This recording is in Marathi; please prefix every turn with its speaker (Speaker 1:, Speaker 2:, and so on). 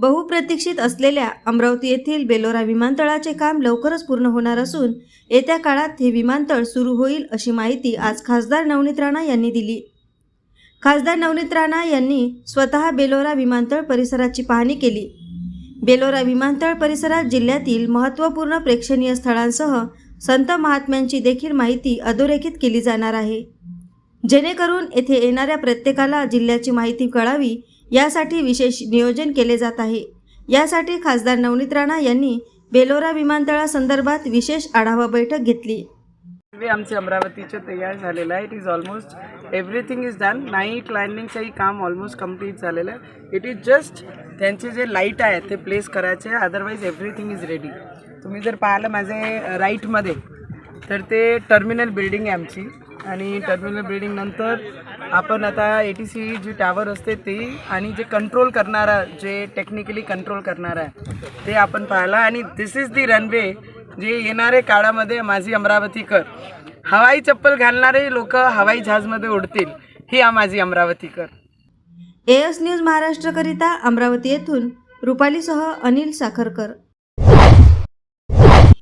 Speaker 1: बहुप्रतीक्षित असलेल्या अमरावती येथील बेलोरा विमानतळाचे काम लवकरच पूर्ण होणार असून येत्या काळात हे विमानतळ सुरू होईल अशी माहिती आज खासदार नवनीत राणा यांनी दिली. खासदार नवनीत राणा यांनी स्वतः बेलोरा विमानतळ परिसराची पाहणी केली. बेलोरा विमानतळ परिसरात जिल्ह्यातील महत्त्वपूर्ण प्रेक्षणीय स्थळांसह संत महात्म्यांची देखील माहिती अधोरेखित केली जाणार आहे. जेणेकरून येथे येणाऱ्या प्रत्येकाला जिल्ह्याची माहिती कळावी यासाठी विशेष नियोजन केले जात आहे. यासाठी खासदार नवनीत राणा यांनी बेलोरा विमानतळासंदर्भात विशेष आढावा बैठक घेतली.
Speaker 2: रेल्वे आमचे अमरावतीचे तयार झालेलं आहे. It is almost everything is done night लँडिंगचंही काम ऑलमोस्ट कंप्लीट झालेलं आहे. इट इज जस्ट त्यांचे जे लाइट आहे ते प्लेस करायचे अदरवाईज एव्हरीथिंग इज रेडी तुम्ही जर पाहिलं माझे राईटमध्ये तर ते टर्मिनल बिल्डिंग आहे आमची. आणि टर्मिनल बिल्डिंग नंतर आपण आता A T C G tower असते ती आणि जे कंट्रोल करणारा जे टेक्निकली कंट्रोल करणारा आहे ते आपण पाहिला. आणि दिस इज दी रनवे जे येणारे काळामध्ये माझी अमरावतीकर हवाई चप्पल घालणारे लोक हवाई जहाजमध्ये उडतील ही आ माझी अमरावतीकर.
Speaker 1: एस न्यूज महाराष्ट्रकरिता अमरावती येथून रुपालीसह अनिल साखरकर.